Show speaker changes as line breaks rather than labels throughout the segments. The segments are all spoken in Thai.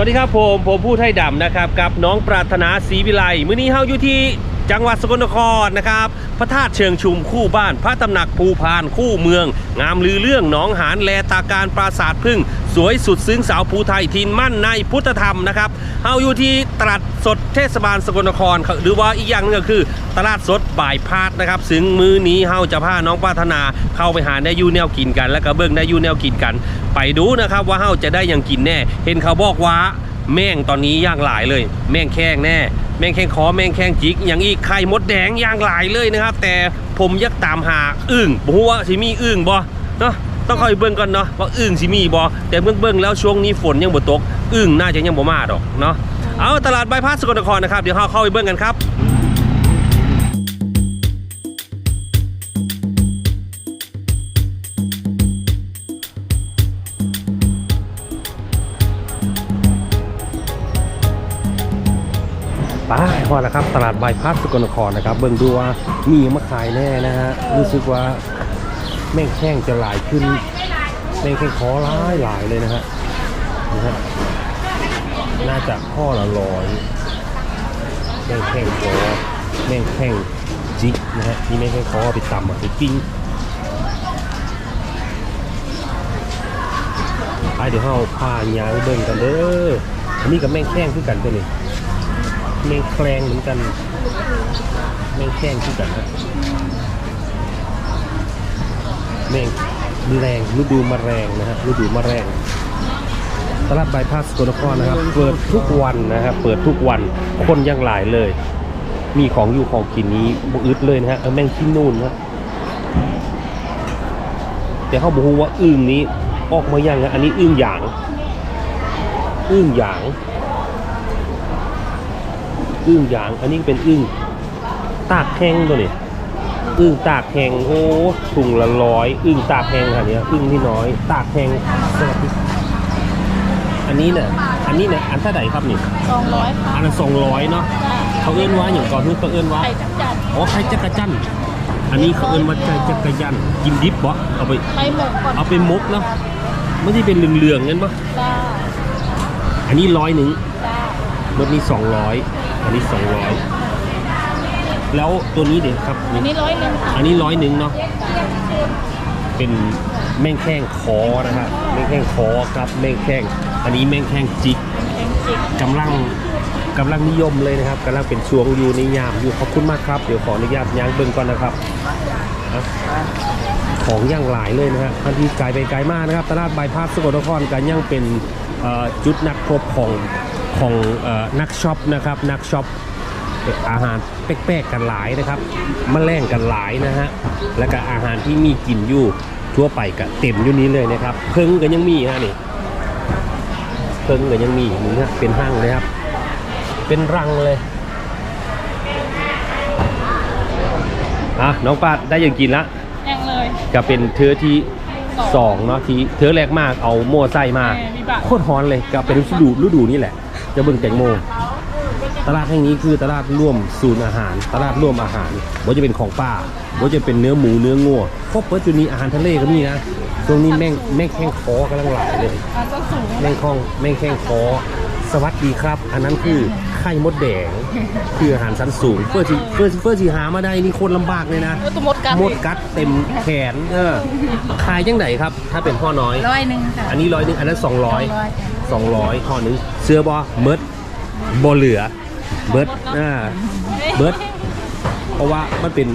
สวัสดีครับผมผมผู้ไทยดำนะครับกับน้องปรารถนาศรีวิไลมื้อนี้เฮาอยู่ที่จังหวัดสกลนครนะครับ พระธาตุเชิงชุมคู่บ้าน พระตำหนักภูพานคู่เมือง งามลือเรื่องหนองหานแลตาการปราสาทพึ่ง สวยสุดซึ้งสาวภูไทยทินมั่นในพุทธธรรมนะครับเฮาอยู่ที่ตลาดสดเทศบาลสกลนคร หรือว่าอีกอย่างหนึงก็คือ ตลาดสดบ่ายพาดนะครับซึ่งมื้อนี้เฮาจะพาน้องปรารถนาเข้าไปหาได้อยูแนวกินกัน แล้วก็เบิ่งได้อยูแนวกินกัน ไปดูนะครับว่าเฮาจะได้ยังกินแน่ เห็นเขาบอกว่าแม่งตอนนี้ย่างหลายเลย แม่งแข้งแน่ แม่งแข้งคอแม่งแข้งจิก อย่างอีกไข่มดแดงย่างหลายเลยนะครับ แต่ผมยักตามหาอึ่งบ่ฮู้ว่าสิมีอึ่งบ่เนาะต้องคอยเบิ่งก่อนเนาะว่าอึ่งสิมีบ่แต่เบิ่งเบิ่งแล้วช่วงนี้ฝนยังบ่ตกอึ่งน่าจะยังบ่มาดอกเนาะเอาตลาดใบพาสสกลนครนะครับเดี๋ยวเราเข้าไปเบิ่งกันครับ พอแล้วครับ ตลาดบายพาสสกลนครนะครับ เบิ่งดูว่ามีมาขายแน่นะฮะรู้สึกว่าแม่งแข้งจะหลายขึ้นแม่งแข้งคอหลายหลายเลยนะฮะนะฮะน่าจะข้อละร้อยแม่งแข้งคอแม่งแข้งจิกนะฮะนี่แม่งแข้งคอไปตำอะไปปิ้งไปเดี๋ยวเราพายางเบิ่งกันเด้ออันนี้กับแม่งแข้งคือกันตัวนี้ แมงแคลงเหมือนกันแมงแคลงที่กันนะแมงแรงฤดูมะแรงนะฮะฤดูมะแรงตลาดบายพาสกลนครนะครับ เปิดทุกวันนะครับเปิดทุกวันคนยังหลายเลย มีของอยู่ของกินนี้บุอึดเลยนะฮะแมงขี้นูนนะแต่เขาบอกว่าอึ่งนี้ออกมายังนะอันนี้อึ่งหยางอึ่งหยาง อึ้งหยาง อันนี้เป็นอึ้งตากแห้งตัวนี้อึ้งตากแห้งโอ้ถุงละร้อยอึ้งตากแห้งค่ะเนี้ยอึ้งที่น้อย ตากแห้งสวัสดีอันนี้เนี่ยอันนี้เนี่ยอันเท่าไหร่ครับนี่
สองร้อยค่ะ
อันละสองร้อยเนาะ
จ้า
เขาเอื้นว่าอย่างก่อนที่เขาเอื้นว่า
ไข่จักจัด
อ๋อไข่จักรจันทร์อันนี้เขาเอื้นว่าไข่จักรจันทร์กินดิบบ่เอาไป
ไปหมกก่อน
เอาไปมกเนาะไม่ใช่เป็นเหลืองๆงั้นปะ
จ้า
อันนี้ร้อยหนึ่ง
จ้า
รถนี้สองร้อย อันนี้สองร้อยแล้วตัวนี้เด็กครับ
อันนี้ร้อยหนึ่งค่ะ
อันนี้ร้อยหนึ่งเนาะเป็นแม่งแข้งคอนะฮะแม่งแข้งคอครับแม่งแข้งอันนี้แม่งแข้งจิก
แข็งจิก
กำลังกำลังนิยมเลยนะครับกำลังเป็นช่วงอยู่ในยามอยู่ขอบคุณมากครับเดี๋ยวขออนุญาตย้างเบิ่งก่อนนะครับอะของย่างหลายเลยนะฮะทันทีไกลไปไกลมากนะครับตลาดบายพาสสกลนครกันยังเป็นเอ่อจุดนัดพบของ ของเอ่อนักช็อปนะครับนักช็อปอาหารแปลกๆกันหลายนะครับมแมลงกันหลายนะฮะแล้วก็อาหารที่มีกินอยู่ทั่วไปก็เต็มอยู่นี้เลยนะครับเพิ่งก็ยังมีฮะนี่เพิ่งก็ยังมีนี่ฮะเป็นห้างเลยครับ เป็นรังเลยอะน้องปาดได้ยังกินละ
ยังเลย
ก็เป็นเทือที่สองเนาะที่เทือแรกมากเอาโม่ไส้มา
แม่วิบาก
โคตรฮ้อนเลยก็เป็นฤดูฤดูนี่แหละ จะเบิ่งแตงโม ตลาดแห่งนี้คือตลาดร่วมศูนย์อาหาร ตลาดร่วมอาหารว่าจะเป็นของป้าว่าจะเป็นเนื้อหมูเนื้องัวครบเปิดจุดนี้อาหารทะเลก็มีนะตรงนี้แม่งแม่งแข้งคอกำลังหลายเลย
อาจจะสูง
แม่งคองแม่งแข้งคอสวัสดีครับ อันนั้นคือไข่มดแดง คืออาหารชั้นสูงเพื่อที่เพื่อเพื่อที่หามาได้นี่โคนลำบากเลยนะ
แล้วตัวมดกัน
มดกัดเต็มแขนเออขายยังไงครับ ถ้าเป็นพ่อน้อย
ร้อยหนึ่งค่ะ
อันนี้ร้อยหนึ่งอันนั้นสองร้อย
จ้ะ
สองร้อยห่อหนึ่งเสื้อบอเมิดบอเหลือเบิร์ดอ่าเบิร์ดเพราะว่ามันเป็น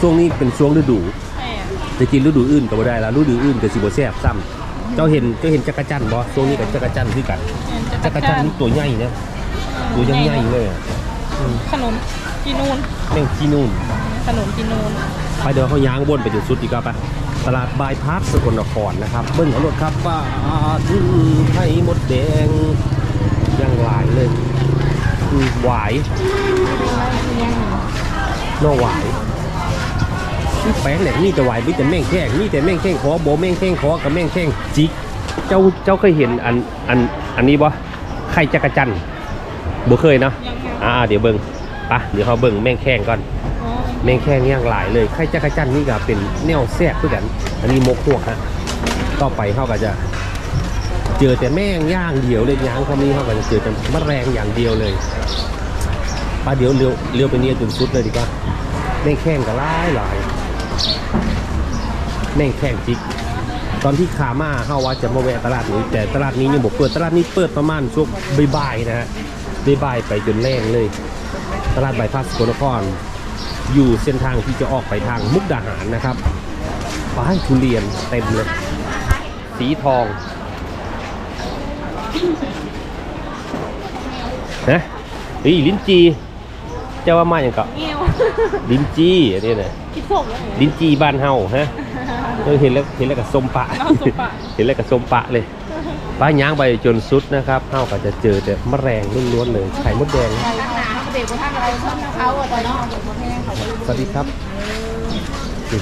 ช่วงนี้เป็นช่วงฤดู
แม่
จะกินฤดูอื่นก็บ่ได้แล้วฤดูอื่นก็สิบ่แซ่บซ้ำเจ้าเห็นเจ้าเห็นจักรจันทร์บ่ช่วงนี้กับจักรจันทร์คือกันจักรจันทร์นี่ตัวใหญ่นะตัวยังใหญ่เลยอะ
ขนมจีนูน
แม่งขี้นู่น
ขนมจีนูน
ไปเดี๋ยวเขาย้างวนไปจุดสุดดีกว่าปะ ตลาดบายพาสสกลนครนะครับเบิ้งรถครับว่าถึงไข่มดแดงยังหลายเลยอืมหวายนอหวายนี่แปลกแหละนี่แต่หวายมีแต่แม่งแข้งนี่แต่แม่งแข้งขอโบแม่งแข้งขอกับแม่งแข้งจิกเจ้าเจ้าเคยเห็นอันอันอันนี้บ่ไข่จักรจันบ่เคยเนาะอ่าเดี๋ยวเบิ้งปะเดี๋ยวเขาเบิ้งแม่งแข้งก่อน แมงแข้งย่างหลายเลยไข่จักรจันนี่ก็เป็นแนวแซ่บด้วยกัน อันนี้มกพวกฮะต่อไปเขาก็จะ เจอแต่แม่งย่างเดียวเลยย่างเขามีเขาก็จะเจอแต่มะแรงอย่างเดียวเลยป้าเดี๋ยวเลี้ยวเลี้ยวไปเนี่ยจนสุดเลยดีกว่าแม่งแข้งก็หลายหลายแม่งแข้งจิกตอนที่ขามาเฮาว่าจะมาแวะตลาดนี้ แต่ตลาดนี้ยังบอกเปิดตลาดนี้เปิดประมาณช่วงบ่ายๆนะฮะบ่ายๆไปจนแรงเลย ตลาดบายพาสกลนคร อยู่เส้นทางที่จะออกไปทางมุกดาหารนะครับป้ายทุเรียนเต็มเลย สีทองนะเฮ้ยลิ้นจีเจ้าว่ามาอย่างก็
เงี้ยว
ลิ้นจีอันนี้นะ
คิดส่งแล้วเหรอ
ลิ้นจีบ้านเฮาฮะเออเห็นแล้วเห็นแล้วกับส้มปะ
เอาส้มปะ
เห็นแล้วกับส้มปะเลยป้าย่างไปจนสุดนะครับเฮาก็จะเจอแต่มะแรงล้วนๆเลยไข่มดแดง
ตั้งหนาเด็กคนท่านอะไรชอบเขาอะตอนน้องแห้งเขา
สวัสดีครับนี่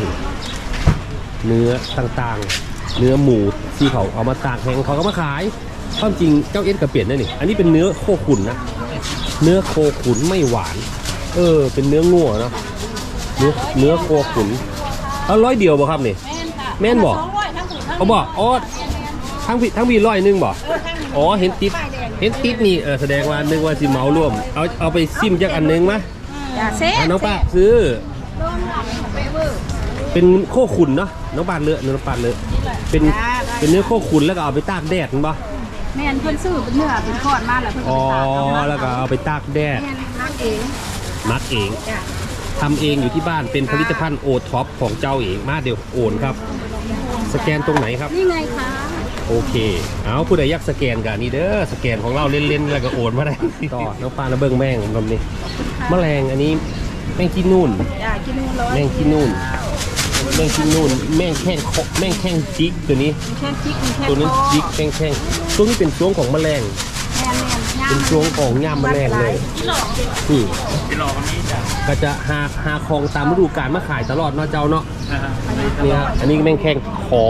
เนื้อต่างๆ เนื้อหมูที่เขาเอามาตากแห้งเขาก็มาขายความจริงเจ้าเอ็นกระเปลี่ยนนั่นนี่ อันนี้เป็นเนื้อโคขุนนะ เนื้อโคขุนไม่หวาน เออ เป็นเนื้องัวเนาะ เนื้อเนื้อโคขุนเอาร้อยเดียวบ่ครับนี่
แม่นค่ะ
แม่นบอก
สองร้อยทั้งถุงทั้ง
เขาบอกอ๋อทั้งพี่ทั้งพี่ร้อยหนึงบ่อ๋อ เห็นติด เห็นติดนี่ เออ แสดงว่านึกว่าสิเหมาร่วม เอา เอาไปซิมจักอันหนึงมะ
อย่าเซ่
อะน้องป้าซื้อ เป็นโคขุนเนาะน้องปาดเลอะน้องปาดเลอะเป็นเป็นเนื้อโคขุนแล้วก็เอาไปตากแดดมั้ย
แม่นเพิ่นซื้อเป็นเนื้อเป็นทอดมาแล้วเพิ่น
อ๋อ
ก็ไปตากเอามา
แล้วก็เอาไปตากแดด
แม่นนักเอง
มัดเองทำเองอยู่ที่บ้านเป็นผลิตภัณฑ์โอท็อปของเจ้าเองมาเดี๋ยวโอนครับ สแกนตรงไหนครับ
นี่ไงคะ
โอเค เอาผู้ใดอยากสแกนกันนี่เด้อสแกนของเราเล่นๆแล้วก็โอนมาได้ต่อน้องปลาระเบิงแม่งผมทำนี่แมลงอันนี้แม่งกินนู่น
จ้ากินนู่นร้อย
แม่งกินนู่น แม่งกินนู่น แม่งแข้งเคาะแม่งแข้งจิกตัวนี้
มีแค่พริกมีแค่
ตัวนั้น
ทอด
จิกแข้งแข้งตัวนี้เป็นช่วงของแมลง
แม่นแม่นย่าง
เป็นช่วงของย่ามแมลงเลยนี่ก็จะหาหาของตามฤดูกาลมาขายตลอดเนาะเจ้าเนาะเนี่ยอันนี้แม่งแข้งขอ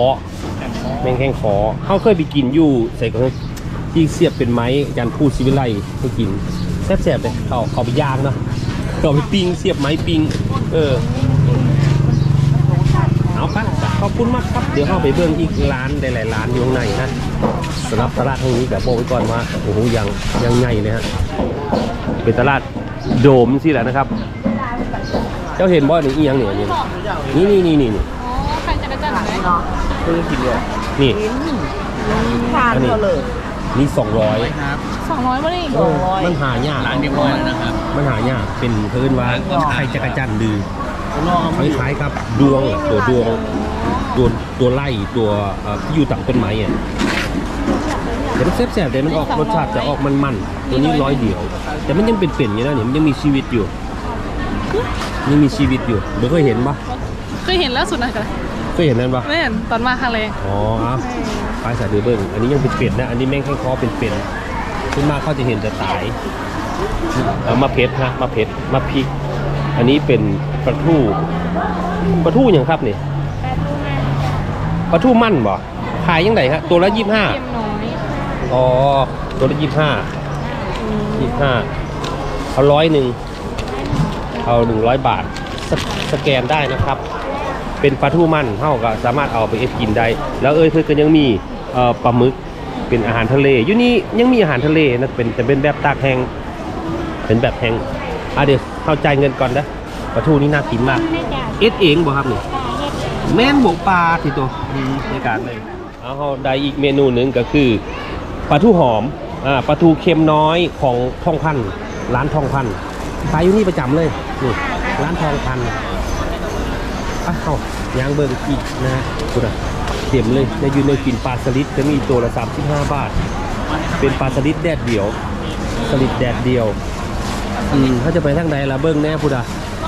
แม่งแข้งขอเขาเคยไปกินอยู่ใส่ก็ที่เสียบเป็นไม้ยันพูดศิวิไลให้กิน แซ่บๆเลยเขาเขาไปย่างเนาะเขาไปปิ้งเสียบไม้ปิ้งเออเอาปะขอบคุณมากครับ เดี๋ยวเข้าไปเบิ่งอีกร้านได้หลายร้านอยู่ข้างในนะสำหรับตลาดแห่งนี้แบบบอกไว้ก่อนว่าโอ้โหยังยังใหญ่เลยฮะเป็นตลาดโดมสิแหละนะครับ เจ้าเห็นบ่นี่อีหยังเนี่ยนี่นี่นี่นี่นี่
อ๋อใครจะกระจันไหม
เพิ่งกินเลยนี่
ทานเขาเลย
นี่สองร้อย
สองร้อยป่ะนี่
มันหายากร้านเรียบร้อยนะครับ มันหายากเป็นเพิ่นว่าใครจะกระจันดือคล้ายๆครับ ดวงตัวดวงตัวตัวไล่ตัวเอ่อที่อยู่ต่างต้นไม้อะเดี๋ยวมันแซ่บๆเดี๋ยวมันออกรสชาติจะออกมันๆตัวนี้ร้อยเดียว แต่มันยังเป็นๆอยู่นะเนี่ยมันยังมีชีวิตอยู่ยังมีชีวิตอยู่เบอเคยเห็นปะ
เคยเห็นแล้วสุดนะกัน
เคยเห็นนั่นปะ
ไม่เห็นตอนมาครั้งแรก
อ๋อเอาไปสายเดือเบิ้งอันนี้ยังเป็นเป็ดนะ อันนี้แม่งแค่คอเป็นเป็ดขึ้นมาเขาจะเห็นแต่ตายเอามาเพชรนะมาเพชรมาพริก อันนี้เป็นปลาทูปลาทูอย่างครับนี่ปลาทูมั่นบ่ขายยังไงฮะตัวละยี่ห้า
เค็มน้อย
อ๋อตัวละยี่ห้ายี่ห้าเอาร้อยหนึ่งเอาหนึ่งร้อยบาทสสแกนได้นะครับ เป็นปลาทูมันเท่าก็สามารถเอาไปเอฟกินได้ แล้วเอ้ยเพื่อนก็ยังมีปลาหมึกเป็นอาหารทะเลอยู่นี่ยังมีอาหารทะเลนะเป็นแต่เป็นแบบตากแห้งเป็นแบบแห้งอะเดี๋ยวเข้าใจเงินก่อนนะปลาทูนี่น่ากินมากเอ็ดเองบ่ครับนี่แม่นบวกปลาทีตัวในการเลยเอาเขาได้อีกเมนูหนึ่งก็คือปลาทูหอมอ่าปลาทูเค็มน้อยของทองพันร้านทองพันขายอยู่นี่ประจำเลยนี่ร้านทองพันธ์ อะเอายางเบิร์อีกนะฮะคุณอะเต็มเลยในยูในกินปลาสลิดจะมีตัวละ35 บาท เป็นปลาสลิดแดดเดียว สลิดแดดเดียวอืมถ้าจะไปทางใดละเบิ้งแน่พุดอะ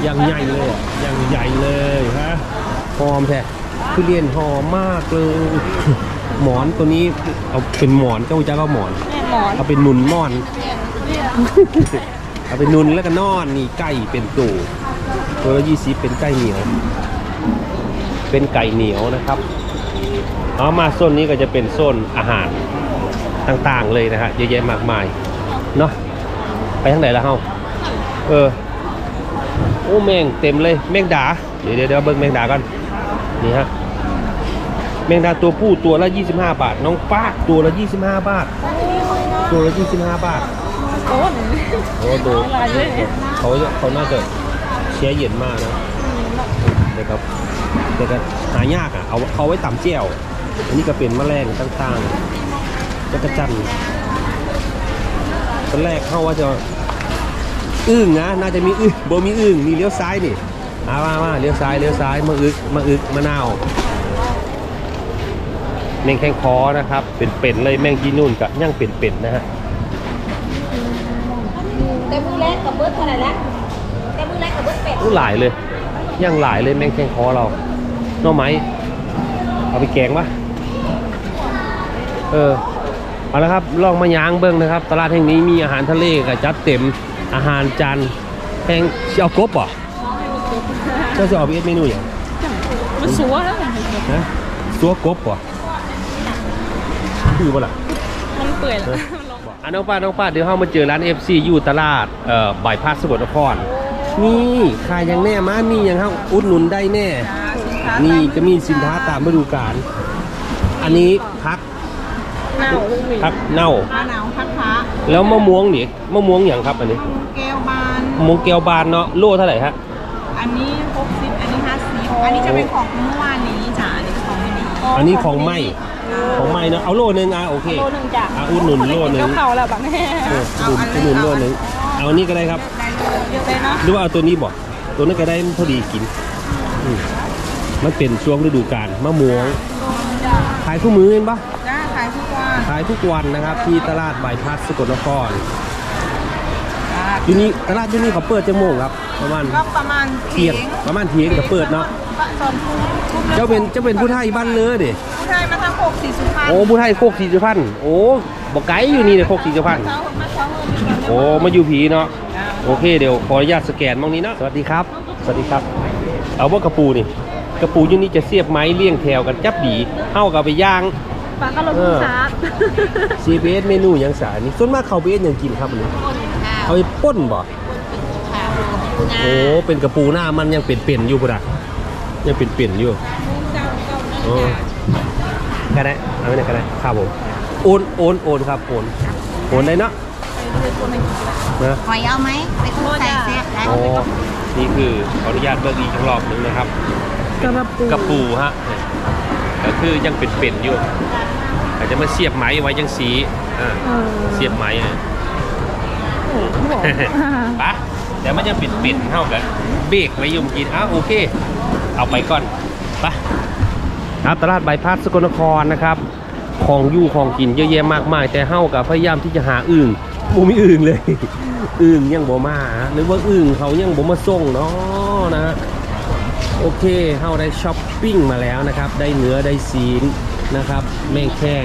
ยังใหญ่เลยอะยังใหญ่เลยฮะหอมแท้ทุเรียนหอมมากเลยหมอนตัวนี้เอาเป็นหมอนเจ้าจ้าก็หมอน
แม่หมอน
เอาเป็นหนุนหมอนเอาเป็นหนุนแล้วก็นอนนี่ไก่เป็นตู่ตัวละยี่สิบเป็นไก่เหนียว เป็นไก่เหนียวนะครับเอามาโซนนี้ก็จะเป็นโซนอาหารต่างๆเลยนะฮะเยอะแยะมากมายเนาะไปทางไหนละเฮาเออโอ้แมงเต็มเลยแมงดาเดี๋ยวเดี๋ยวเดี๋ยวเบิ่งแมงดาก่อนนี่ฮะแมงดาตัวผู้ตัวละ 25 บาท น้องป้าตัวละ 25 บาท ตัวละ 25 บาท
โอ้โห
โอ้ดู
หลายเลย
เขาเขาน่าจะแช่เย็นมากนะนะครับ แต่ก็หายากอะเอาเขาไว้ตำเจียวอันนี้ก็เป็นแมลงต่างๆจักรจันทร์ตอนแรกเขาว่าจะอึ้งนะน่าจะมีอึ้งบ่มีอึ้งนี่เลี้ยวซ้ายนี่อามามาเลี้ยวซ้ายเลี้ยวซ้ายมาอึกมาอึกมะนาวแมงแข้งคอนะครับ เป็นเป็ดเลยแมงจีนุ่นกับย่างเป็นเป็ดนะฮะ
แต่มือแรกกับเบิร์ดเท่าไหร่แล้วแต่มือแรกกับเบิร์ดเป็ด
อู้หลายเลยย่างหลายเลยแมงแข้งคอเรา หน่อไม้เอาไปแกงปะเออเอาละครับลองมาย่างเบิ้งนะครับ ตลาดแห่งนี้มีอาหารทะเลกับจัดเต็มอาหารจานแห้งสิเอากบเหรอเจ้าจะเอาไปเอ็ดเมนูอย่าง
มันสัวแล้ว
นะซัวกบเหรอคือบ่ล่ะ
มันเปื่อยแล้ว
อะน้องป้าน้องป้าเดี๋ยวเรามาเจอร้าน FC อยู่ตลาดเอ่อบายพาสสกลนครนี่ขายอย่างแน่มามีอย่างเฮาอุดหนุนได้แน่ นี่จะมีสินค้าตามฤดูกาลอันนี้พัก
หนาว
พักเน่า
ปลาหนาวพักพระ
แล้วมะม่วงนี่มะม่วงอย่างครับอันนี้
แก้วบาน
มะม่วงแก้วบานเนาะโลเท่าไหร่ฮะ
อันนี้60อันนี้50อันนี้จะเป็นของเมื่อวานนี้จ้ะอันนี้ของไม่ดี
อันนี้ของไหมของไหมเนาะเอาโลนึงอะโอเค
โลหนึ่งจ้ะ
อะอุดหนุนโลนึง
เจ้าเข่าแล้วบังแน่
เอออุดอุดหนุนโลนึงเอาอันนี้ก็ได้ครับ
ได้เลยเยอะเลยเนาะ
หรือว่าเอาตัวนี้บ่ตัวนั้นก็ได้พอดีกินอืม มันเป็นช่วงฤดูกาลมะม่วง ขายคู่มือเห็นปะ
จ้าขายทุกวัน
ขายทุกวันนะครับที่ตลาดบายพาสสกลนคร
จ้า
อยู่นี่ตลาดอยู่นี่เขาเปิดจะโมงครับ ประมาณ
ก็ประมาณ
เที่ยงประมาณเที่ยงก็เปิดเนาะ
ตอนทุ่มทุ่ม
เจ้าเป็นเจ้าเป็นผู้ไทยบ้านเนื้อดิ
ผู้ชายมาทำหกสี่สุพรรณ
โอ้ผู้ไทยโคกสีสุพรรณโอ้บอกไกลอยู่นี่เลยโคกสีสุพรรณ
เช้ามาเช้าเมื่อมีคน
โอ้มาอยู่ผีเนาะโอเคเดี๋ยวขออนุญาตสแกนมองนี้เนาะสวัสดีครับ สวัสดีครับ เอาว่ากระปูนี่ กระปูอยู่นี่จะเสียบไม้เลี่ยงแถวกันจับดีเข้ากับไปย่าง
ปลากระโหลกลูกชาร์จ
ซีเบสเมนูหยังสานี่ส่วนมากเขาเบสยังกินครับอันนี้เอาไปป่นบ่โอ้เป็นกระปูหน้ามันยังเป็นๆอยู่ปุ่นอะยังเป็นๆอยู่โอ้ก็ได้เอาไปไหนก็ได้ครับผมโอนโอนโอนครับโอนโอนได้เนาะนะ
หอยเอาไหมไปคลุกใส่แซ่บได้
โอ้นี่คือขออนุญาตเบิกอีกรอบหนึงนะครับ
กระปู
กระปูฮะก็คือยังเป็นๆอยู่ อาจจะมาเสียบไหมไว้ยังสีอ่า
เออ
เสียบไหมอะ
โอ้โหบอก
ปะแต่มันยังปิดปิดๆเท่ากันเบรกไว้อยุ่มกินอ้าวโอเค เอาไปก่อนปะครับตลาดใบายพัดสกลนครนะครับของอยู่ของกินเยอะแยะมากมาย แต่เฮากับพยายามที่จะหาอึ่งบ่มีอึ่งเลยอึ่งยังบ่มาหรือว่าอึ่งเขายังบ่มาส่งเนาะนะฮะ โอเคเฮาได้ช้อปปิ้งมาแล้วนะครับ ได้เนื้อได้ซีนนะครับ แม่งแข้ง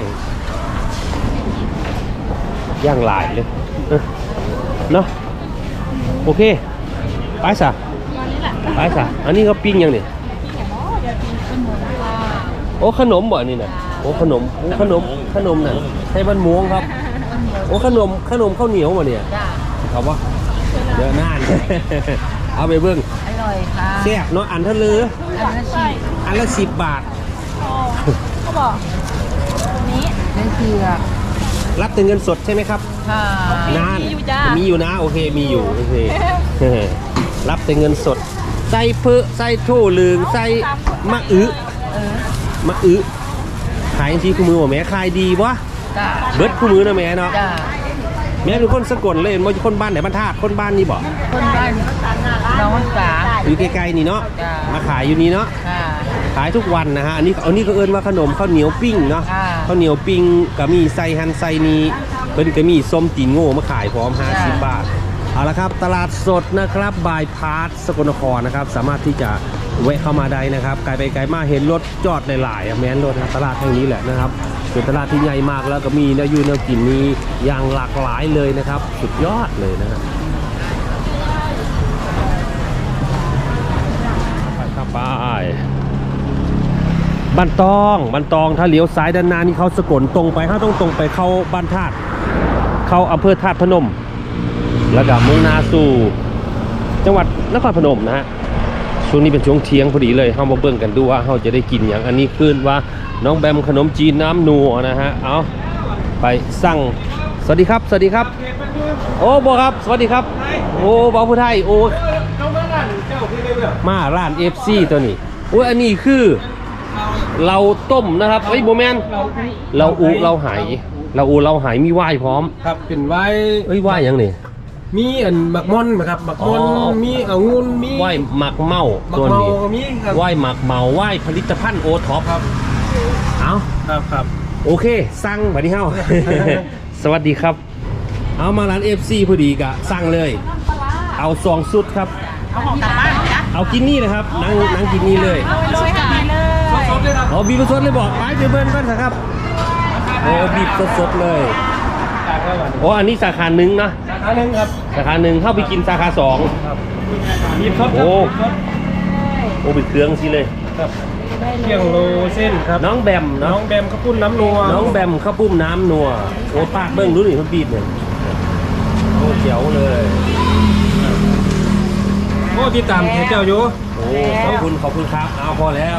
ย่างหลายเลยเออเนาะโอเค ไปสะไปสะอันนี้เขาปิ้งยังเนี่ยโอ้ขนมบ่อันนี่น่ะโอ้ขนมโอ้ขนมขนมน่ะใช่บ้านม่วงครับ โอ้ขนมขนมข้าวเหนียวบ่เนี่ยครับว่าเดี๋ยวนาน เอาไปเบิ้ง
อร่อยค่ะ
แซ่บเนาะอันเท่าเลือ
อันละสิบ
อันละสิบบาท
เขาบอกนี้
นั่นคือ
รับแต่เงินสดใช่ไหมครับ
ค่ะ
นาน
มีอยู่จ้า
มีอยู่นะโอเคมีอยู่โอเครับแต่เงินสดใส่เพือใส่โถลืงใส่มะอึมะอึขายทีคู่มือบ่แม่ขายดีวะ
จ้า
เบิดคู่มือนะแม่เนาะ
จ้า
แม่เป็นคนสกลเลยบ่คนบ้านไหนบ้านธาตุคนบ้านนี่บ่
คนบ้าน น้องสา
อยู่ไกลๆนี่เนาะ
จ้ะ
มาขายอยู่นี่เนาะ
ค่ะ
ขายทุกวันนะฮะอันนี้อันนี้ก็เอิ้นว่าขนมข้าวเหนียวปิ้งเนาะ
ค่ะ
ข้าวเหนียวปิ้งก็มีไส้ฮันไส้นี้เพิ่นก็มีส้มตีนโง่มาขายพร้อม 50 บาทเอาละครับตลาดสดนะครับบายพาสสกลนครนะครับ สามารถที่จะแวะเข้ามาได้นะครับไกลไปไกลมาเห็นรถจอดหลายๆอะแม้นรถนะตลาดแห่งนี้แหละนะครับเป็นตลาดที่ใหญ่มากแล้วก็มีเนื้อยูเนื้อกินมีอย่างหลากหลายเลยนะครับ สุดยอดเลยนะฮะไปครับ ไปบ้านตองบ้านตองถ้าเลี้ยวซ้ายด้านหน้านี่เขาสะกลตรงไปเขาต้องตรงไปเข้าบ้านธาตุเข้าอำเภอธาตุพนม แล้วก็มุ่งหน้าสู่จังหวัดนครพนมนะฮะช่วงนี้เป็นช่วงเที่ยงพอดีเลยเฮามาเบิ่งกันดูว่าเฮาจะได้กินอย่างอันนี้ขึ้นว่าน้องแบมขนมจีนน้ำนัวนะฮะเอาไปสั่งสวัสดีครับ สวัสดีครับ โอ้บอครับ สวัสดีครับ โอ้บอผู้ไทยโอ้ มาร้าน FC ตัวนี้โอ้ยอันนี้คือ เราต้มนะครับเอ้ยโบแมนเราอูเราไหายเราอูเราไหายมีไหว้พร้อม
ครับเป็นไว้
เอ้ยไหว้ยังนี่
มีอันบักม่อนนะครับบักม่อน
อ๋อ
มีองุ่นมี
ไหว้หมักเมา
บัก
ตัว
เมา
นี้
ก็มีครับ
ไหว้หมักเมาไหว้ผลิตภัณฑ์โอท็อป
ครับ
เอา
ครับครับ
โอเคสั่งบัดนี้เฮาสวัสดีครับ เอามาร้าน FC พอดีกะสั่งเลย เอาสองสุดครับ
เอาของกลับบ้านนะ
เอากินนี่นะครับนั่งนั่งกินนี่เลย
ช่วยกันไปเลย
สดๆเลยครับ
อ๋อบีบสดเลยบอกไปเดี๋ยวเบิ้ลกันครับโอ้บีบสดๆเลย
จากแล้ววัน
โอ้อันนี้สาขาหนึ่งนะ
สาขาหนึ่งครับ
สาขาหนึ่งเข้าไปกินสาขาสอง
ครับมีสด
โอ้
ครับ
โอ้เป็นเครื่องสิเลย
ครับเกี่ยงโลเส้นครับ
น้องแบม
น้
เนาะ
องแบมข้าวปุ้นน้ำนัว
น้องแบมข้าวปุ้มน้ำนัวโอ้ปากเบิ้งรู้นี่เขาบีบเนี่ยโอ้เจ๋วเลย
โอ้ที่ตามเทเจ้าอยู่
โอ้ขอบคุณขอบคุณครับเอาพอแล้ว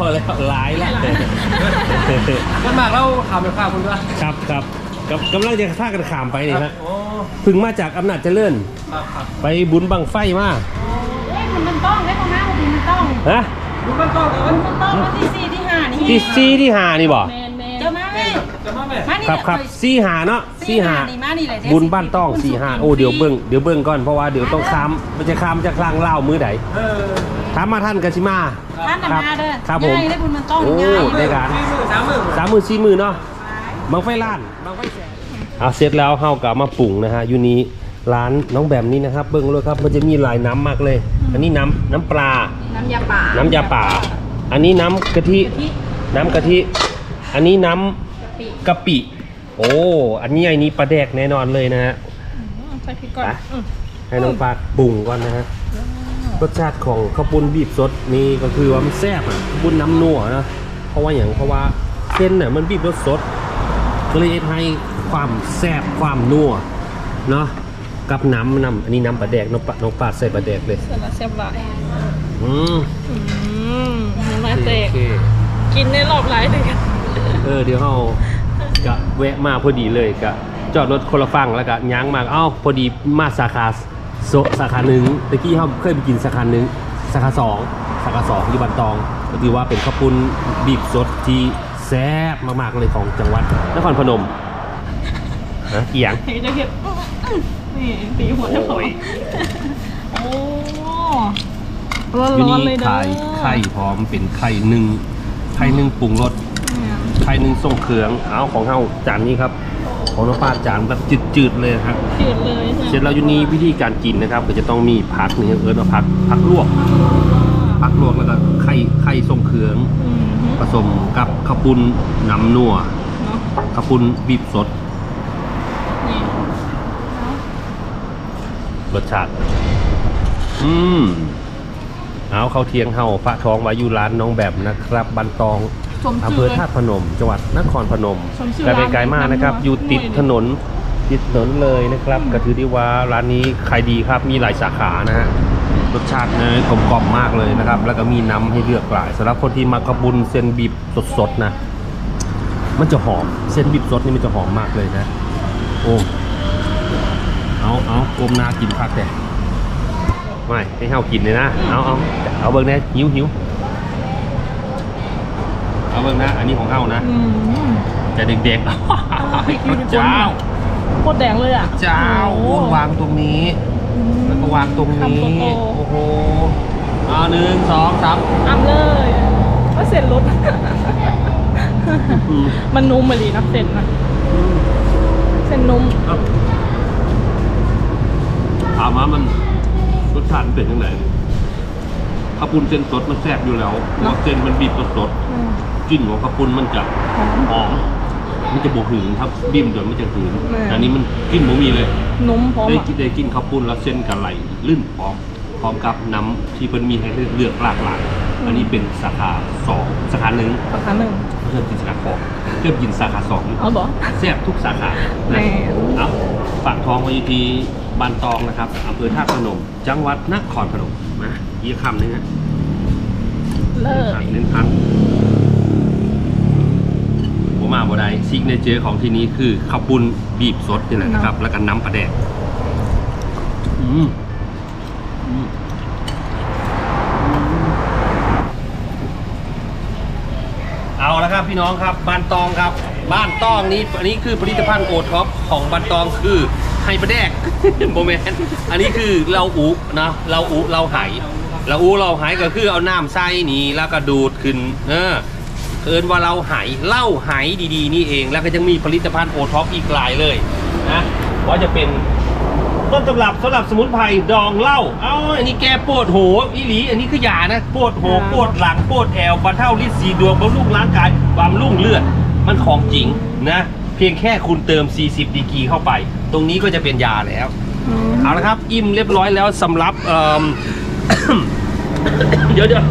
พอแล้วหลายละ
ส่วนมากเราทำเป็นข้าวคุณด้วย
ครับครับกำกำลังจะท่ากันขามไปนี่ฮะ
โอ้
เพึ่งมาจากอำนาจเจริญ
ครับครับ
ไปบุญบังไฟมา
เอ้ยมันต้องได้ของน้าของมันต้อง
ฮะ
ดูมันต้องกัน
มันต้องวันที่สี่ที่ห้านี่
ที่ซีที่หานี่บ่
เจ้า มา
จะมาไหม
มานี่
ครับครับซีหาเนาะซีหา
นี่มานี่เลยเด้
บุญบ้านต้องซีหาโอ้เดี๋ยวเบิ้งเดี๋ยวเบิ้งก่อนเพราะว่าเดี๋ยวต้องข้ามมันจะข้ามจะคลางเล่าวมือไหน
เออ
ถามมาท่านกันสิมา
ท่านน่ะมาเด้อ
ครับผม
ยายได้บุญมันต้อง
โอ้
ยาย
ได้การ
สี่มือสามมือ
สามหมื่นสี่หมื่นเนาะบังไฟล้านเอาเสร็จแล้วเฮากลับมาปรุงนะฮะอยู่นี้ร้านน้องแบมนี่นะครับ เบิ้งเลยครับมันจะมีหลายน้ำมากเลย อันนี้น้ำน้ำปลา
น้ำยาป่า
น้ำยาป่า อันนี้น้ำกะทิ น้ำกะทิ อันนี้น้ำ กะปิ โอ้ อันนี้ไอ้นี้ปลาแดกแน่นอนเลยนะฮะ
ใส่พริกก่อน
ไปให้น้องปลาปรุงก่อนนะฮะ รสชาติของข้าวปุ้นบีบสดนี่ก็คือว่ามันแซ่บอะข้าวปุ้นน้ำนัวนะ เพราะว่าอย่างเพราะว่าเส้นน่ะมันบีบรสสดก็เลยให้ความแซ่บความนัวเนาะกับน้ำน้ำอันนี้น้ำปลาแดกน้องปลาน้องปลาใส่ปลาแดกเลย
เสร็จแล้วเสียบหลาย
อืม
อืมน้ำลายแตก
โอเค
กินในรอบหลายเลยกัน
เออเดี๋ยวเรา กะแวะมาพอดีเลยกะจอดรถคนละฝั่งแล้วก็ย้างมาเอ้าพอดีมาสาขาโซสาขาหนึ่งตะกี้เขาเคยไปกินสาขาหนึ่งสาขาสองสาขาสองอยู่บันตองก็ถือว่าเป็นข้าวปุ้นบีบสดที่แซ่บมากๆเลยของจังหวัดนครพนมนะเอียง
เห็นจะเห็นนี่ตีหัวจะปล่อยโอ้ร้อน
อยู่
ร้อน
นี่
เลยเด้อ
ไข่ไข่พร้อมเป็นไข่หนึ่งไข่หนึ่งปรุงรส
เนี่ ย
ไข่หนึ่งส่งเครื่องเอาของเฮาจานนี้ครับของน้องป้าจานแบบจืดๆเลยครับ
จืดเลย
เสร็จแล้วอยู่นี้วิธีการกินนะครับก็จะต้องมีผักนี่เอิญว่าผักผักลวกผักลวกแล้วก็ไข่ไข่ทรงเครื่อง
อืม
ผสมกับข้าวปุ้นน้ำนัว
เนาะ
ข้าวปุ้นบีบสด
นี่
รสชาติ อืม เอาเข้าวเทียงเฮาพระทองไว้อยู่ร้านน้องแบบนะครับ บันตอง
ชม
อำ
ชื่
เภ
อ
อ
เลย
ธาตุพนม จังหวัดนครพนม
ชมชื่อ
ไกลไป
ร้าน
ไกลมากนะครับ
น้ำนัว
อยู่ติด
ด้วย
ถนนติดถนนเลยนะครับก็ถือได้ว่าร้านนี้ขายดีครับมีหลายสาขานะฮะรสชาติเนยกลมกล่อมมากเลยนะครับ แล้วก็มีน้ำให้เลือกหลายสำหรับคนที่มากระบุนเส้นบีบสดๆนะ มันจะหอมเส้นบีบสดนี่มันจะหอมมากเลยนะ โอ้เอาเอากลมหนากินพักแต่ไม่ให้เฮากินเลยนะ เอาเอาเอาเบิ่งนะหิวหิว เอาเบิ่งนะ อันนี้ของเฮานะ
อืม
จะเด็กๆ
พริกอยู่ในบน
เจ้า
โคตรแดงเลยอะ
เจ้า
โอ้โห
วางตรงนี้ แล้วก็วางตรงนี้
คำโตๆ
โอ้โหเอาหนึ่งสองสาม
อ้ำเลยว่าเสร็จรถ
อืม
มันนุ่มมาดีนะเส้นนะเส้นนุ่ม
เอาถามว่ามันรสชาติมันเป็นยังไงข้าวปุ้นเส้นสดมันแซ่บอยู่แล้วเพราะว่าเส้นมันบีบสด
อืม
ๆ กลิ่นของข้าวปุ้นมันจะ
หอม
หอม มันจะบวหืนครับบิ้มจนมันจะหืน
แม่
แต่อันนี้มันกลิ่นหมูมีเลย
นุ่มพร้อม
ได้
อะ
กินได้กินข้าวปุ้นแล้วเส้นกะไหลลื่นพร้อมพร้อมกับน้ำที่เป็นมีให้เลือกหลากหลาย อันนี้เป็นสาขาสองสาขาหนึ่ง
สาขาหนึ่ง
เริ่มกินสาขาสองเริ่มกินสาขาสอง
เอาบอก
แซ่บทุกสาขา
แน่
นะเอาฝากทองไว้ที่บ้านตองนะครับอำเภอท่าตุพนม จังหวัดนครพนมนะอีกคำหนึงฮะ
เลิศ
เน้นพันผ มมาบ่ได้ซิกเนเจอร์ของที่นี้คือข้าวปุ้นบีบสดนี่แหละนะครับ แล้วก็น้ำปลาแดกอืมอืมเอาละครับพี่น้องครับบ้านตองครับ บ้านตองนี้อันนี้คือผลิตภัณฑ์โอท็อปของบ้านตองคือไฮปลาแดกโมเมนอันนี้คือเราอุนะเราอุเราไหเราอุเราไหก็คือเอาน้ำใส่นี่แล้วก็ดูดขึ้นเออ เอินว่าเราไหเหล้าไหดีๆ นี่เอง แล้วก็ยังมีผลิตภัณฑ์โอท็อปอีกหลายเลยนะว่าจะเป็นต้นตำรับสำหรับสมุนไพรดองเหล้า เอ้า อันนี้แกปวดโหอีหลี อันนี้คือยานะ ปวดโหปวดหลัง ปวดแอวบรรเทาฤทธิ์สีดวงบำรุงร่างกายบำรุงเลือด มันของจริงนะ เพียงแค่คุณเติม 40 ดีกรีเข้าไป ตรงนี้ก็จะเป็นยาแล้ว
อืม
เอาละครับ อิ่มเรียบร้อยแล้วสำหรับเอิ่มเดี๋ยวเดี๋ยว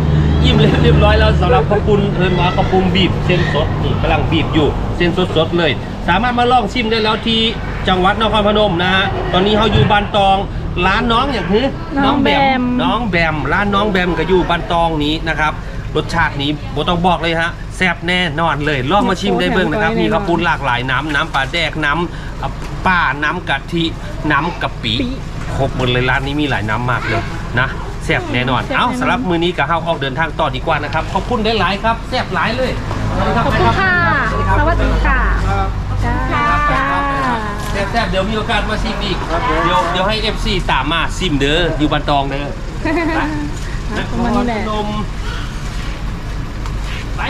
อิ่มเรียบร้อยแล้วสำหรับข้าวปุ้นเอินมาข้าวปุ้นบีบเส้นสดนี่กำลังบีบอยู่เส้นสดๆเลย สามารถมาลองชิมได้แล้วที่จังหวัดนครพนมนะฮะตอนนี้เขาอยู่บ้านตองร้านน้องอย่างคือ
น้องแบม
น้องแบมร้านน้องแบมก็อยู่บ้านตองนี้นะครับรสชาตินี้โบต้องบอกเลยฮะแซ่บแน่นอนเลยลองมาชิมได้เบิ่งนะครับ มีข้าวปุ้นหลากหลายน้ำน้ำปลาแดกน้ำอะป้าน้ำกะทิน้ำกะปิครบหมดเลยร้านนี้มีหลายน้ำมากเลยนะแซ่บแน่นอน
แซ่บ
เอ้า
แน่นอน
สำหรับมือนี้กับเฮาออกเดินทางต่อดีกว่านะครับ ขอบคุณได้หลายครับแซ่บหลายเลยสวัสดี
ขอบคุณค่ะ สวัสดีค่ะจ้าจ้า
แซ่บแซ่บเดี๋ยวมีโอกาสมาซิมอีก เดี๋ยวเดี๋ยวให้ FC ตามมาซิมเด้ออยู่บันตองเด้อไป
ประมาณนี้แหละ
นครพนมไป